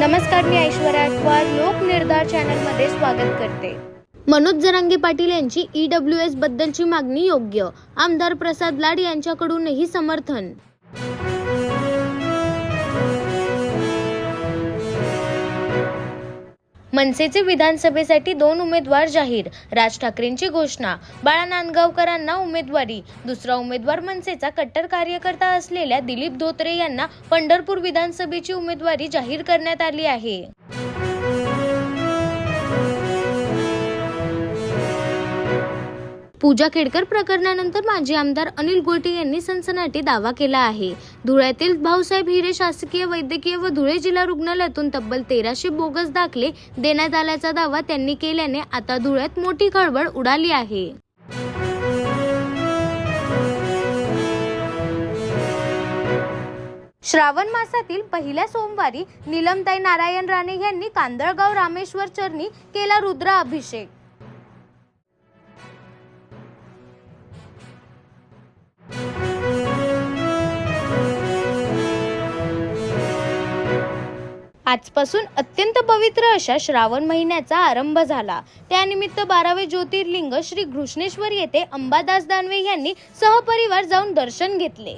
नमस्कार मी ऐश्वर्या अटवाल लोक निर्धार चॅनलमध्ये स्वागत करते. मनोज जरांगे पाटील यांची ई डब्ल्यू एस बद्दलची मागणी योग्य. आमदार प्रसाद लाड यांच्याकडूनही समर्थन. मनसेचे विधानसभेसाठी दोन उमेदवार जाहीर. राज ठाकरेंची घोषणा. बाळा नांदगावकरांना उमेदवारी. दुसरा उमेदवार मनसेचा कट्टर कार्यकर्ता असलेल्या दिलीप धोत्रे यांना पंढरपूर विधानसभेची उमेदवारी जाहीर करण्यात आली आहे. पूजा खेडकर प्रकरणानंतर माजी आमदार अनिल गोटे यांनी सनसनाटी दावा केला आहे. धुळ्यातील भाऊसाहेब हिरे शासकीय वैद्यकीय व धुळे जिल्हा रुग्णालयातून तब्बल तेराशे बोगस दाखले देण्यात आल्याचा दावा त्यांनी केल्याने आता धुळ्यात मोठी खळबळ उडाली आहे. श्रावण मासातील पहिल्या सोमवारी निलमताई नारायण राणे यांनी कांदळगाव रामेश्वर चरणी केला रुद्राभिषेक. आजपासून अत्यंत पवित्र अशा श्रावण महिन्याचा आरंभ झाला. त्यानिमित्त बारावे ज्योतिर्लिंग श्री घृष्णेश्वर येथे अंबादास दानवे यांनी सहपरिवार जाऊन दर्शन घेतले.